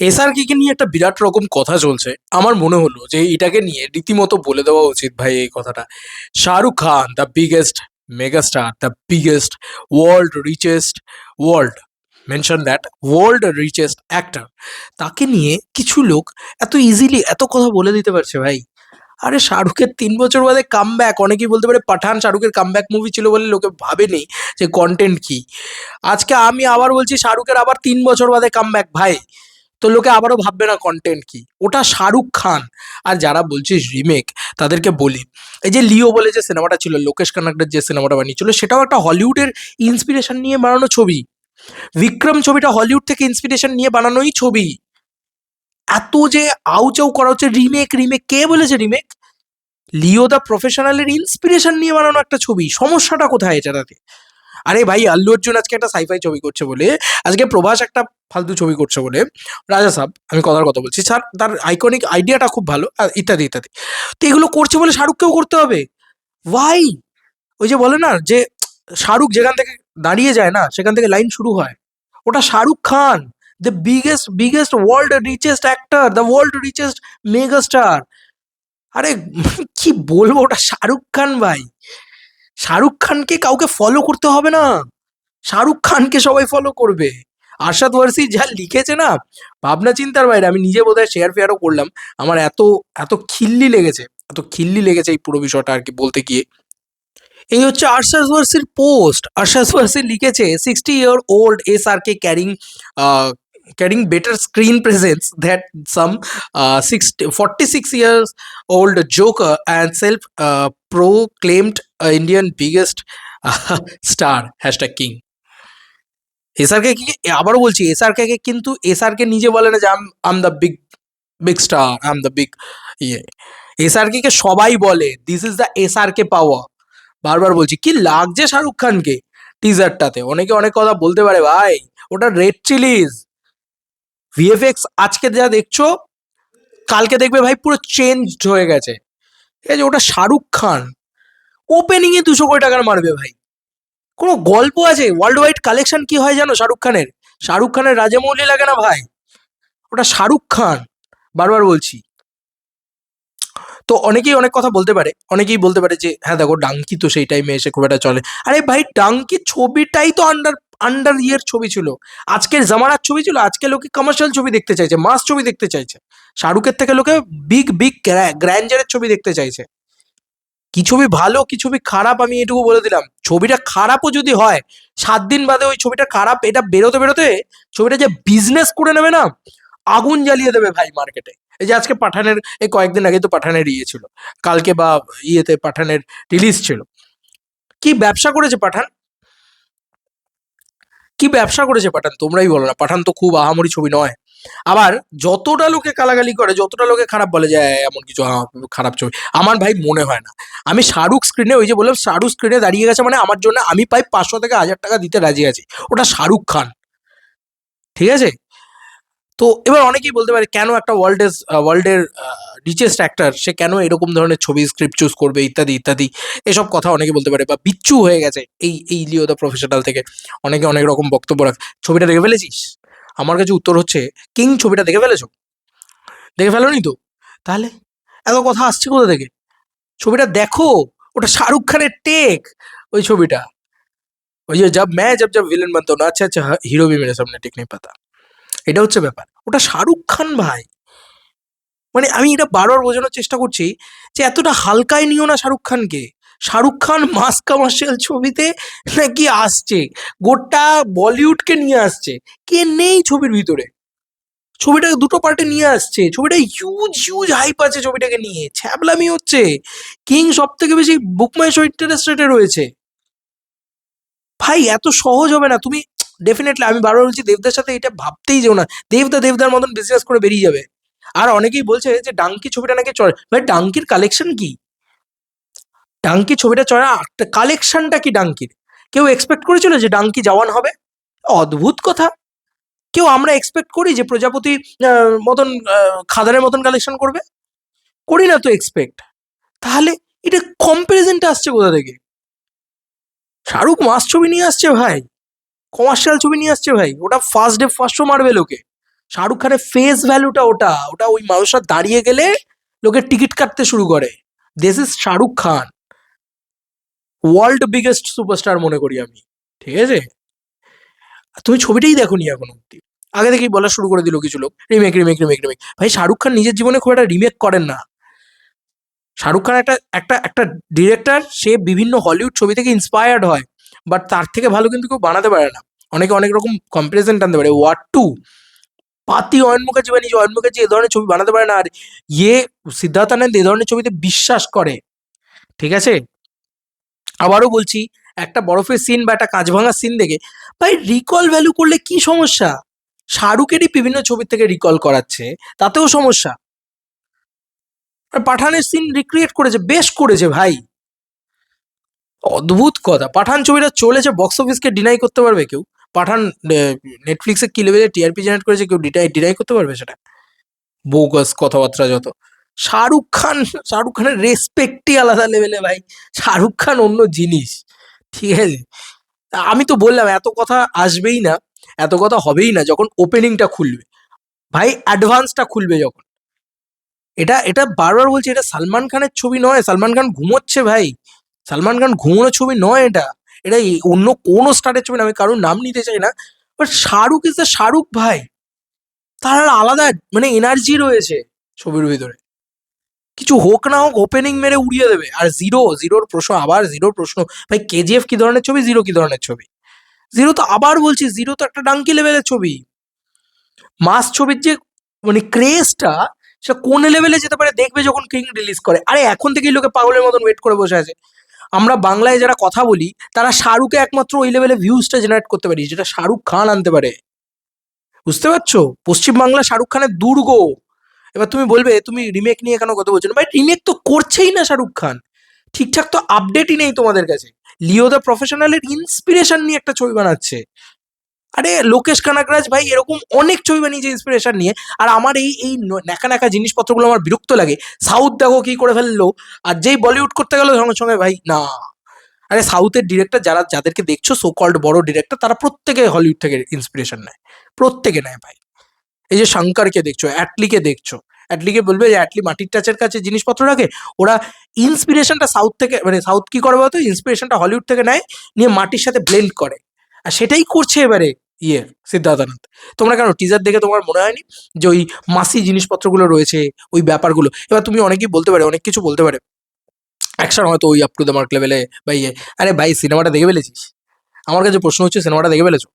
SRK কে নিয়ে একটা বিরাট রকম কথা চলছে। আমার মনে হলো যে এটাকে নিয়ে রীতিমতো বলে দেওয়া উচিত ভাই এই কথাটা। Shah Rukh Khan the biggest megastar the biggest world richest world mention that world richest actor তাকে নিয়ে কিছু লোক এত ইজিলি এত কথা বলে দিতে পারছে ভাই। আরে শাহরুখের তিন বছর বাদে কাম ব্যাক অনেকেই বলতে পারে পাঠান শাহরুখের কাম ব্যাক মুভি ছিল বলে লোকে ভাবেনি যে কন্টেন্ট কি। আজকে আমি আবার বলছি শাহরুখের আবার তিন বছর বাদে কাম ব্যাক ভাই। তো লোকে আবারও ভাববে না কন্টেন্ট কি? ওটা শাহরুখ খান আর যারা বলছিস রিমেক তাদেরকে বলি। এই যে লিও বলে যে সিনেমাটা ছিল, লোকেশ কানাকড়ার যে সিনেমাটা বানিয়েছিল, সেটাও একটা হলিউডের ইন্সপিরেশন নিয়ে বানানো ছবি। বিক্রম ছবিটা হলিউড থেকে ইন্সপিরেশন নিয়ে বানানোই ছবি। এত যে আউচাউ করা হচ্ছে রিমেক রিমেক কে বলেছে রিমেক লিও দ্য প্রফেশনালের ইন্সপিরেশন নিয়ে বানানো একটা ছবি। সমস্যাটা কোথায় এটাতে? আরে ভাই, আল্লু অর্জুন আজকে একটা সাইফাই ছবি করছে বলে। আজকে প্রভাস একটা ফালতু ছবি করছে বলে। রাজা সাহেব আমি কথার কথা বলছি, স্যার, তার আইকনিক আইডিয়াটা খুব ভালো ইত্যাদি ইত্যাদি। তো এগুলো করছে বলে শাহরুখকেও করতে হবে। ওয়াই ওই যে বলে না, যে শাহরুখ যেখান থেকে দাঁড়িয়ে যায় না, সেখান থেকে লাইন শুরু হয়। ওটা Shah Rukh Khan the biggest biggest world richest actor the world richest mega star আরে, কি বলব, ওটা শাহরুখ খান ভাই। শাহরুখ খানকে কাউকে ফলো করতে হবে না। শাহরুখ খানকে সবাই ফলো করবে। আরশাদ ওয়ারসি যা লিখেছে না, ভাবনা চিন্তার বাইরে, আমি নিজে বোধহয় শেয়ার ফেয়ারও করলাম। আমার এত এত খিল্লি লেগেছে, এত খিল্লি লেগেছে এই পুরো বিষয়টা আর কি বলতে গিয়ে। এই হচ্ছে আরশাদ ওয়ারসির পোস্ট আরশাদ ওয়ারসি লিখেছে sixty year old S R K carrying carrying better screen presence that some sixty forty six years old Joker and self uh, proclaimed uh, Indian biggest uh, star hashtag king. SRK কি আবারও বলছি SRK কে কিন্তু SRK নিজে বলে না যে I'm I'm the big big star I'm the big ইয়ে। SRK কে সবাই বলে this is the SRK power বারবার বলছি কি লাগছে শাহরুখ খানকে টিজারটাতে অনেকে অনেক কথা বলতে পারে ভাই ওটা রেড চিলিজ ভিএফএক্স আজকে যা দেখছ, কালকে দেখবে ভাই পুরো চেঞ্জড হয়ে গেছে। ঠিক আছে ওটা শাহরুখ খান ওপেনিং এ দুশো কোটি টাকার মারবে ভাই। কোনো গল্প আছে? ওয়ার্ল্ড ওয়াইড কালেকশন কি হয় জানো শাহরুখ খানের? শাহরুখ খানের রাজামৌলি লাগে না ভাই? ওটা শাহরুখ খান, বারবার বলছি। তো অনেকেই অনেক কথা বলতে পারে, অনেকেই বলতে পারে যে হ্যাঁ দেখো ডাঙ্কি তো সেই টাইমে এসে খুব একটা চলে। আরে ভাই ডাঙ্কি ছবিটাই তো আন্ডার আন্ডার ইয়ের ছবি ছিল। আজকের জামানার ছবি ছিল, আজকে লোকে কমার্শিয়াল ছবি দেখতে চাইছে মাস ছবি দেখতে চাইছে। শাহরুখের থেকে লোকে বিগ বিগ গ্র্যান্ডারের ছবি দেখতে চাইছে। কি ছবি ভালো, কি ছবি খারাপ, আমি এটুকু বলে দিলাম। ছবিটা খারাপও যদি হয়, সাত দিন বাদে ওই ছবিটা খারাপ, এটা বেরোতে বেরোতে ছবিটা যে বিজনেস করে নেবে না, আগুন জ্বালিয়ে দেবে ভাই মার্কেটে এই যে আজকে পাঠানের, এই কয়েকদিন আগে তো পাঠানের ইয়ে ছিল। কালকে বা ইয়েতে পাঠানের রিলিজ ছিল। কি ব্যবসা করেছে পাঠান? কি ব্যবসা করেছে পাঠান? তোমরাই বলো না পাঠান তো খুব আহামরি ছবি নয়। আবার যতটা লোকে কালাগালি করে যতটা লোকে খারাপ বলে যে "হ্যাঁ, এমন কিছু খারাপ ছবি। আমার ভাই মনে হয় না। আমি শাহরুখ স্ক্রিনে ওই যে বললাম শাহরুখ স্ক্রিনে দাঁড়িয়ে গেছে মানে আমার জন্য আমি পাই পাঁচশো থেকে হাজার টাকা দিতে রাজি আছি। ওটা শাহরুখ খান। ঠিক আছে? তো এবার অনেকেই বলতে পারে কেন একটা ওয়ার্ল্ডের ওয়ার্ল্ডের রিচেস্ট অ্যাক্টার সে কেন এরকম ধরনের ছবি স্ক্রিপ্ট চুজ করবে, ইত্যাদি ইত্যাদি, এসব কথা অনেকে বলতে পারে। বা বিচ্ছু হয়ে গেছে এই এই লিও দ্য প্রফেশনাল থেকে। অনেকে অনেক রকম বক্তব্য রাখ ছবিটা দেখে ফেলেছিস? আমার কাছে উত্তর হচ্ছে কিং ছবিটা দেখে ফেলেছ? দেখে ফেলোনি তো? তাহলে এত কথা আসছে কোথা থেকে? ছবিটা দেখো, ওটা শাহরুখ খানের টেক ওই ছবিটা। ওই যে যাব ম্যা যাব যাব ভিলেন বানতো, না আচ্ছা আচ্ছা হ্যাঁ, হিরো বি মেরে সামনে টেক নেই পাতা। এটা হচ্ছে ব্যাপার। ওটা শাহরুখ খান ভাই। মানে আমি এটা বারবার বোঝানোর চেষ্টা করছি যে এতটা হালকায় নিও না শাহরুখ খানকে। শাহরুখ খান মাস কমার্শিয়াল ছবিতে নাকি আসছে। গোটা বলিউডকে নিয়ে আসছে। কে নেই ছবির ভিতরে? ছবিটাকে দুটো পার্টে নিয়ে আসছে। ছবিটা হিউজ হিউজ হাইপ আছে ছবিটাকে নিয়ে। ছ্যাবলামি হচ্ছে। কিং সব থেকে বেশি বুকমাই শো ইন্টারেস্টেডে রয়েছে। ভাই, এত সহজ হবে না। তুমি ডেফিনেটলি আমি বারবার বলছি, দেবদার সাথে এটা ভাবতেই যেও না। দেবদা, দেবদার মতন বিজনেস করে বেরিয়ে যাবে। আর অনেকেই বলছে যে ডাঙ্কি ছবিটা নাকি চড়ে, ভাই ডাঙ্কির কালেকশন কি? ডাঙ্কি ছবিটা চলে কালেকশনটা কি ডাঙ্কির কেউ এক্সপেক্ট করেছিল যে ডাঙ্কি জওয়ান হবে? অদ্ভুত কথা। কেউ আমরা এক্সপেক্ট করি যে প্রজাপতি মতন খাদারের মতন কালেকশন করবে? করি না তো এক্সপেক্ট তাহলে এটা কম্পারিজনটা আসছে কোথা থেকে? শাহরুখ মাস ছবি নিয়ে আসছে ভাই। কমার্শিয়াল ছবি নিয়ে আসছে ভাই। ওটা ফার্স্ট ডে ফার্স্ট শো মারবে লোকে। শাহরুখ খানের ফেস ভ্যালুটা ওটা ওটা ওই মানুষটা দাঁড়িয়ে গেলে লোকে টিকিট কাটতে শুরু করে। This is Shah Rukh Khan world biggest superstar মনে করি আমি, ঠিক আছে? তুমি ছবিটাই দেখোনি এখন অব্দি আগে থেকেই বলা শুরু করে দিল কিছু লোক রিমেক রিমেক রিমেক রিমেক ভাই, শাহরুখ খান নিজের জীবনে খুব একটা রিমেক করেন না। শাহরুখ খান একটা একটা একটা ডিরেক্টর সে বিভিন্ন হলিউড ছবি থেকে ইন্সপায়ার্ড হয় বাট তার থেকে ভালো কিন্তু কেউ বানাতে পারে না। অনেকে অনেক রকম কম্পারিজন টানতে পারে। ওয়ার টু পাতি অয়ন মুখার্জি বা নিজে অয়ন মুখার্জি এ ধরনের ছবি বানাতে পারে না। আর ইয়ে সিদ্ধার্থ আনন্দ এ ধরনের ছবিতে বিশ্বাস করে। ঠিক আছে? আবারও বলছি, একটা বরফের সিন বা একটা কাঁচ ভাঙার সিন দেখে, ভাই রিকল ভ্যালু করলে কি সমস্যা? শাহরুখেরই বিভিন্ন ছবি থেকে রিকল করাচ্ছে, তাতেও সমস্যা। পাঠানের সিন রিক্রিয়েট করেছে, বেশ করেছে ভাই। অদ্ভুত কথা। পাঠান ছবিটা চলেছে বক্স অফিসকে ডিনাই করতে পারবে কেউ। পাঠান নেটফ্লিক্সে কি লেভেলে টিআরপি জেনারেট করেছে কেউ ডিনাই ডিনাই করতে পারবে সেটা? বোগাস কথাবার্তা যত। শাহরুখ খান, শাহরুখ খানের রেসপেক্টই আলাদা লেভেলে ভাই। শাহরুখ খান অন্য জিনিস। ঠিক আছে? আমি তো বললাম, এত কথা আসবেই না, এত কথা হবেই না যখন ওপেনিংটা খুলবে। ভাই অ্যাডভান্সটা খুলবে যখন। এটা এটা বারবার বলছি, এটা সালমান খানের ছবি নয়, সালমান খান ঘুমোচ্ছে ভাই। সালমান খান ঘুমোনো ছবি নয় এটা। এটা অন্য কোনো স্টারের ছবি না, আমি কারোর নাম নিতে চাই না but Shah Rukh is the Shah Rukh ভাই। তার আলাদা মানে এনার্জি রয়েছে ছবির ভিতরে। কিছু হোক না হোক ওপেনিং মেরে উড়িয়ে দেবে। আর জিরো জিরোর প্রশ্ন, আবার জিরোর প্রশ্ন, ভাই কেজিএফ কি ধরনের ছবি জিরো কি ধরনের ছবি? জিরো তো আবার বলছি জিরো তো একটা ডাঙ্কি লেভেলের ছবি। মাস ছবির যে মানে ক্রেজটা সেটা কোন লেভেলে যেতে পারে, দেখবে যখন কিং রিলিজ করে। আরে এখন থেকেই লোকে পাগলের মতন ওয়েট করে বসে আছে। আমরা বাংলায় যারা কথা বলি, তারা শাহরুখে একমাত্র ওই লেভেলে ভিউজটা জেনারেট করতে পারি, যেটা শাহরুখ খান আনতে পারে। বুঝতে পারছ? পশ্চিমবাংলা শাহরুখ খানের দুর্গ। এবার তুমি বলবে, তুমি রিমেক নিয়ে কেন কথা বলছো না? ভাই রিমেক তো করছেই না শাহরুখ খান। ঠিকঠাক তো আপডেটই নেই তোমাদের কাছে। লিও দ্য প্রফেশনালের ইন্সপিরেশন নিয়ে একটা ছবি বানাচ্ছে। আরে লোকেশ কানাকরাজ ভাই এরকম অনেক ছবি বানিয়েছে ইন্সপিরেশন নিয়ে। আর আমার এই এই ন্যাকা ন্যাকা জিনিসপত্রগুলো আমার বিরক্ত লাগে। সাউথ দেখো কি করে ফেলল। আর যেই বলিউড করতে গেলো সঙ্গে সঙ্গে ভাই, না। আরে সাউথের ডিরেক্টর যারা, যাদেরকে দেখছ সো কল্ড বড় ডিরেক্টর তারা প্রত্যেকে হলিউড থেকে ইন্সপিরেশন নেয়। প্রত্যেকে নেয় ভাই। এই যে শঙ্করকে দেখছ, অ্যাটলিকে দেখছ, অ্যাটলিকে বলবে যে, অ্যাটলি মাটির টাচের কাছে জিনিসপত্র রাখে? ওরা ইন্সপিরেশনটা সাউথ থেকে মানে সাউথ কি করে বলতো? ইন্সপিরেশনটা হলিউড থেকে নেয়, নিয়ে মাটির সাথে ব্লেন্ড করে। আর সেটাই করছে এবারে ইয়ে সিদ্ধার্থানন্দ তোমরা কেন? টিজার দেখে তোমার মনে হয়নি যে ওই মাসি জিনিসপত্রগুলো রয়েছে, ওই ব্যাপারগুলো? এবার তুমি অনেকেই বলতে পারে, অনেক কিছু বলতে পারে। অ্যাকশন হয়তো ওই আপ টু দ্য মার্ক লেভেলে বা ইয়ে। আরে ভাই, সিনেমাটা দেখে ফেলেছিস? আমার কাছে প্রশ্ন হচ্ছে, সিনেমাটা দেখে ফেলেছো?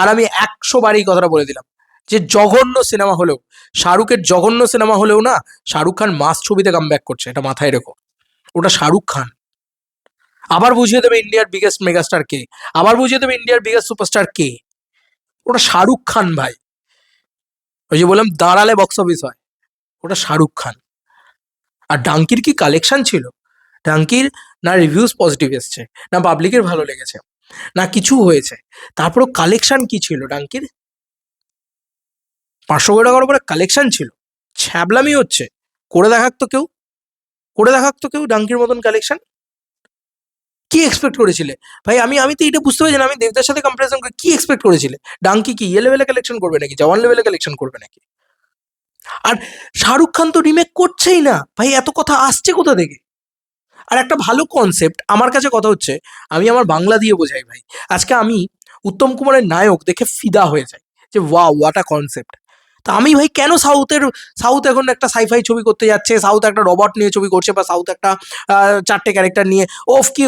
আর আমি একশো বার এই কথাটা বলে দিলাম যে জঘন্য সিনেমা হলেও শাহরুখের জঘন্য সিনেমা হলেও না, শাহরুখ খান মাস ছবিতে কাম ব্যাক করছে, এটা মাথায় রেখো। ওটা শাহরুখ খান। আবার বুঝিয়ে দেবে ইন্ডিয়ার বিগেস্ট মেগাস্টার কে? আবার বুঝিয়ে দেবে ইন্ডিয়ার বিগেস্ট সুপারস্টার কে? ওটা শাহরুখ খান ভাই। ওই যে বললাম, দাঁড়ালে বক্স অফিস হয়। ওটা শাহরুখ খান। আর ডাঙ্কির কি কালেকশন ছিল? ডাঙ্কির না রিভিউজ পজিটিভ এসছে, না পাবলিকের ভালো লেগেছে, না কিছু হয়েছে। তারপরও কালেকশন কি ছিল ডাঙ্কির? পাঁচশো কোটি টাকার উপরে কালেকশন ছিল। ছ্যাবলামি হচ্ছে। করে দেখাক তো কেউ। করে দেখাক তো কেউ ডাঙ্কির মতন কালেকশন কি এক্সপেক্ট করেছিলে? ভাই, আমি আমি তো এটা বুঝতে পারছি না, আমি দেবদার সাথে কম্পারিজন করে কি এক্সপেক্ট করেছিলে? ডাঙ্কি কি ইয়ে লেভেলে কালেকশন করবে নাকি? জওয়ান লেভেলে কালেকশন করবে নাকি? আর শাহরুখ খান তো রিমেক করছেই না। ভাই, এত কথা আসছে কোথা থেকে? আর একটা ভালো কনসেপ্ট আমার কাছে কথা হচ্ছে, আমি আমার বাংলা দিয়ে বোঝাই ভাই। আজকে আমি উত্তম কুমারের নায়ক দেখে ফিদা হয়ে যাই। যে ওয়া ওয়াট কনসেপ্ট তা আমি ভাই কেন সাউথের, সাউথ এখন একটা সাইফাই ছবি করতে যাচ্ছে? সাউথ একটা রবট নিয়ে ছবি করছে বা সাউথ একটা চারটে ক্যারেক্টার নিয়ে? ওফ, কি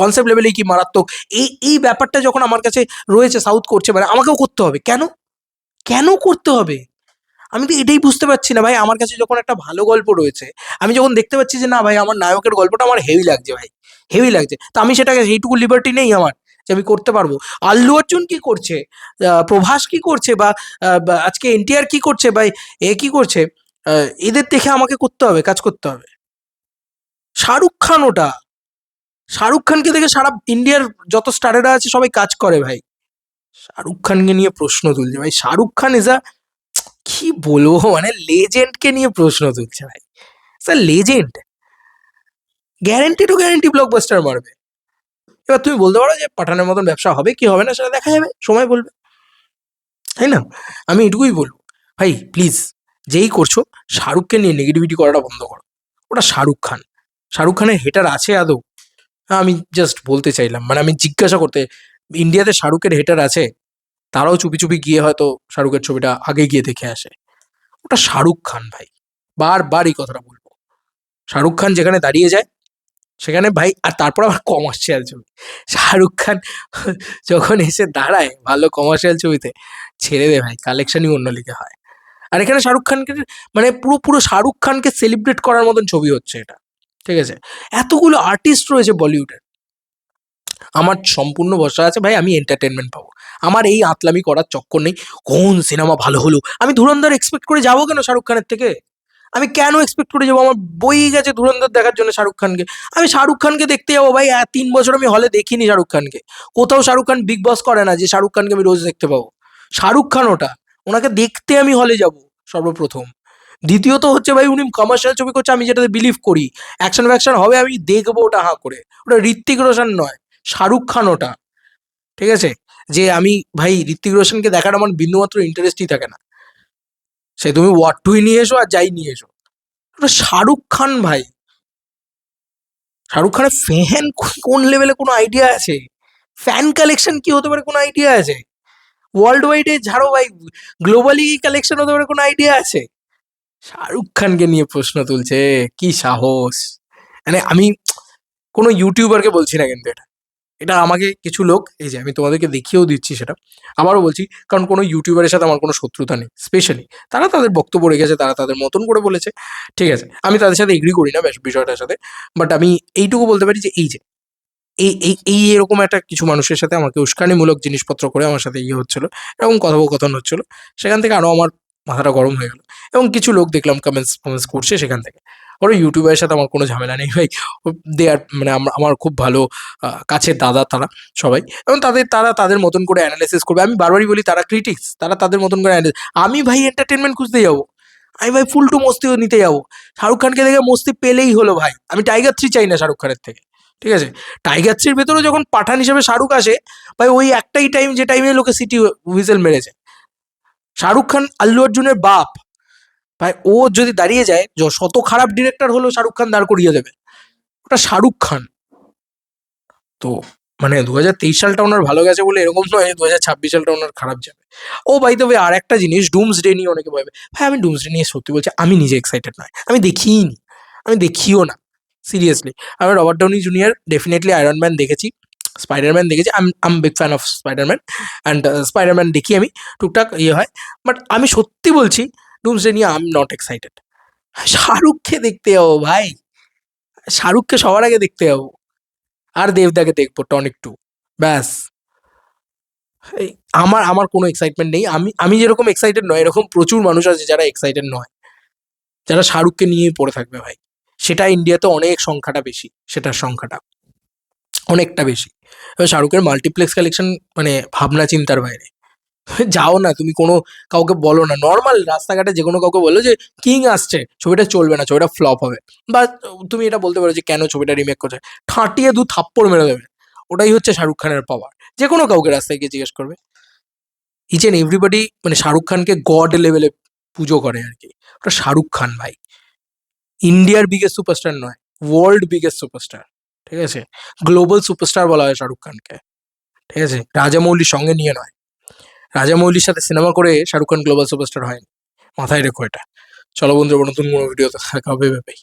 কনসেপ্ট লেভেলেই কি মারাত্মক? এই এই ব্যাপারটা যখন আমার কাছে রয়েছে, সাউথ করছে মানে আমাকেও করতে হবে। কেন? কেন করতে হবে? আমি তো এটাই বুঝতে পারছি না ভাই। আমার কাছে যখন একটা ভালো গল্প রয়েছে, আমি যখন দেখতে পাচ্ছি যে না ভাই, আমার নায়কের গল্পটা আমার হেভি লাগছে ভাই। হেভি লাগছে। তা আমি সেটাকে, সেইটুকু লিবার্টি নেই আমার। যে আমি করতে পারব। আল্লু অর্জুন কি করছে? প্রভাস কি করছে? বা আজকে এনটিআর কি করছে? বা এ কি করছে? এদের দেখে আমাকে করতে হবে, কাজ করতে হবে। শাহরুখ খান ওটা। শাহরুখ খানকে দেখে সারা ইন্ডিয়ার যত স্টারেরা আছে সবাই কাজ করে ভাই। শাহরুখ খানকে নিয়ে প্রশ্ন তুলছে ভাই। শাহরুখ খান ইজ আ কি বলব? মানে লেজেন্ডকে নিয়ে প্রশ্ন তুলছে ভাই। Sir legend guarantee to guarantee blockbuster মারবে। এবার তুমি বলতে পারো যে পাঠানের মতন ব্যবসা হবে, কি হবে না সেটা দেখা যাবে, সময় বলবে। তাই না? আমি এটুকুই বলব, ভাই প্লিজ যেই করছ, শাহরুখকে নিয়ে নেগেটিভিটি করাটা বন্ধ করো। ওটা শাহরুখ খান। শাহরুখ খানের হেটার আছে আদৌ? আমি জাস্ট বলতে চাইলাম মানে আমি জিজ্ঞাসা করতে, ইন্ডিয়াতে শাহরুখের হেটার আছে? তারাও চুপি চুপি গিয়ে হয়তো শাহরুখের ছবিটা আগে গিয়ে দেখে আসে। ওটা শাহরুখ খান ভাই, বারবার এই কথাটা বলব। শাহরুখ খান যেখানে দাঁড়িয়ে যায় সেখানে ভাই, আর তারপর আবার কমার্শিয়াল ছবি। শাহরুখ খান যখন এসে দাঁড়ায় ভালো কমার্শিয়াল ছবিতে, ছেড়ে দে ভাই কালেকশনই অন্য লিগে হয়। আর এখানে শাহরুখ খানকে মানে পুরো পুরো শাহরুখ খানকে সেলিব্রেট করার মতন ছবি হচ্ছে এটা। ঠিক আছে? এতগুলো আর্টিস্ট রয়েছে বলিউডের। আমার সম্পূর্ণ ভরসা আছে ভাই, আমি এন্টারটেনমেন্ট পাবো। আমার এই আতলামি করার চক্কর নেই। কোন সিনেমা ভালো হলো? আমি ধুরন্ধর এক্সপেক্ট করে যাব কেন শাহরুখ খানের থেকে? আমি কেন এক্সপেক্ট করে যাব? আমার বই গেছে ধুরন্ধর দেখার জন্য শাহরুখ খানকে। আমি শাহরুখ খানকে দেখতে যাব ভাই। তিন বছর আমি হলে দেখিনি শাহরুখ খানকে। কোথাও শাহরুখ খান বিগ বস করে না যে শাহরুখ খানকে আমি রোজ দেখতে পাবো। শাহরুখ খান ওটা। ওনাকে দেখতে আমি হলে যাব সর্বপ্রথম। দ্বিতীয়ত হচ্ছে ভাই, উনি কমার্শিয়াল ছবি করছে, আমি যেটাতে বিলিভ করি। অ্যাকশন ফ্যাকশন হবে, আমি দেখব ওটা হাঁ করে। ওটা ঋত্বিক রোশন নয়, শাহরুখ খান ওটা। ঠিক আছে? যে আমি ভাই ঋত্বিক রোশনকে দেখার আমার বিন্দুমাত্র ইন্টারেস্টই থাকে না। সে তুমি ওয়াট টুই নিয়ে এসো আর যাই নিয়ে এসো। শাহরুখ খান ভাই। শাহরুখ খানের ফ্যান কোন লেভেলে কোনো আইডিয়া আছে? ফ্যান কালেকশন কি হতে পারে কোনো আইডিয়া আছে? ওয়ার্ল্ড ওয়াইডে ঝাড়ো ভাই গ্লোবালি কালেকশন হতে পারে কোনো আইডিয়া আছে? শাহরুখ খানকে নিয়ে প্রশ্ন তুলছে কি সাহস? মানে আমি কোনো ইউটিউবারকে বলছি না কিন্তু এটা। এটা আমাকে কিছু লোক, এই যে আমি তোমাদেরকে দেখিয়েও দিচ্ছি সেটা, আবারও বলছি, কারণ কোনো ইউটিউবারের সাথে আমার কোনো শত্রুতা নেই স্পেশালি তারা তাদের বক্তব্য রেখেছে, তারা তাদের মতন করে বলেছে, ঠিক আছে, আমি তাদের সাথে এগ্রি করি না বিষয়টার সাথে বাট আমি এইটুকু বলতে পারি যে এই যে, এই এই এই এরকম একটা কিছু মানুষের সাথে আমাকে উস্কানিমূলক জিনিসপত্র করে আমার সাথে ইয়ে হচ্ছিল এরকম কথোপকথন হচ্ছিল, সেখান থেকে আরও আমার মাথাটা গরম হয়ে গেল, এবং কিছু লোক দেখলাম কমেন্টস কমেন্টস করছে সেখান থেকে ওরা ইউটিউবের সাথে আমার কোনো ঝামেলা নেই। ভাই দে আর মানে আমার খুব ভালো কাছের দাদা তারা সবাই। এবং তাদের, তারা তাদের মতন করে অ্যানালাইসিস করবে। আমি বারবারই বলি, তারা ক্রিটিক্স তারা তাদের মতন করে আমি ভাই এন্টারটেনমেন্ট খুঁজতে যাব। আমি ভাই ফুল টু মস্তিও নিতে যাব। শাহরুখ খানকে দেখে মস্তি পেলেই হলো ভাই। আমি টাইগার থ্রি চাই না শাহরুখ খানের থেকে। ঠিক আছে? টাইগার থ্রির ভেতরে যখন পাঠান হিসেবে শাহরুখ আসে, ভাই ওই একটাই টাইম যে টাইমে লোকে সিটি হুইসেল মেরেছে। শাহরুখ খান, আল্লু অর্জুনের বাপ। ভাই, ও যদি দাঁড়িয়ে যায় শত খারাপ ডিরেক্টর হলেও শাহরুখ খান দাঁড় করিয়ে দেবে। ওটা শাহরুখ খান। তো মানে দু হাজার তেইশ সালটা ওনার ভালো গেছে বলে এরকম নয় দু হাজার ছাব্বিশ সালটা ওনার খারাপ যাবে। ও বাই তবে আর একটা জিনিস ডুমস ডে নিয়ে অনেকে ভাবে ভাই, আমি ডুমস ডে নিয়ে সত্যি বলছি, আমি নিজে এক্সাইটেড নয়। আমি দেখিই নি। আমি দেখিও না সিরিয়াসলি আমি Robert Downey junior definitely Iron Man দেখেছি স্পাইডারম্যান দেখেছি I'm I'm big fan of Spiderman and Spiderman দেখি আমি, টুকটাক ইয়ে হয়। বাট আমি সত্যি বলছি ডুমস ডে নিয়ে আই এম নট এক্সাইটেড শাহরুখকে দেখতে যাব ভাই। শাহরুখকে সবার আগে দেখতে যাব। আর দেবদাকে দেখব টনিক টু ব্যাস। আমার আমার কোনো এক্সাইটমেন্ট নেই। আমি আমি যেরকম এক্সাইটেড নয়, এরকম প্রচুর মানুষ আছে যারা এক্সাইটেড নয়। যারা শাহরুখকে নিয়েই পড়ে থাকবে ভাই। সেটা ইন্ডিয়াতে অনেক সংখ্যাটা বেশি, সেটার সংখ্যাটা। অনেকটা বেশি। শাহরুখের মাল্টিপ্লেক্স কালেকশন মানে ভাবনা চিন্তার বাইরে। যাও না, তুমি কোনো কাউকে বলো না। নর্মাল রাস্তাঘাটে যে কোনো কাউকে বলো যে কিং আসছে। ছবিটা চলবে না, ছবিটা ফ্লপ হবে। বা তুমি এটা বলতে পারো যে, কেন ছবিটা রিমেক করছে? ঠাঁটিয়ে দু থাপ্পড় মেরে দেবে। ওটাই হচ্ছে শাহরুখ খানের পাওয়ার যে কোনো কাউকে রাস্তায় গিয়ে জিজ্ঞেস করবে। ইচ এন্ড এভরিবডি মানে শাহরুখ খানকে গড লেভেলে পুজো করে আর কি। ওটা শাহরুখ খান ভাই। ইন্ডিয়ার বিগেস্ট সুপারস্টার নয় ওয়ার্ল্ড বিগেস্ট সুপারস্টার ঠিক আছে? গ্লোবাল সুপারস্টার বলা হয় শাহরুখ খানকে। ঠিক আছে? রাজামৌলির সঙ্গে নিয়ে নয়। রাজামৌলির সাথে সিনেমা করে শাহরুখ খান গ্লোবাল সুপারস্টার হয়নি। মাথায় রেখো এটা। চলো বন্ধু নতুন কোনো ভিডিও দেখা হবে ভাই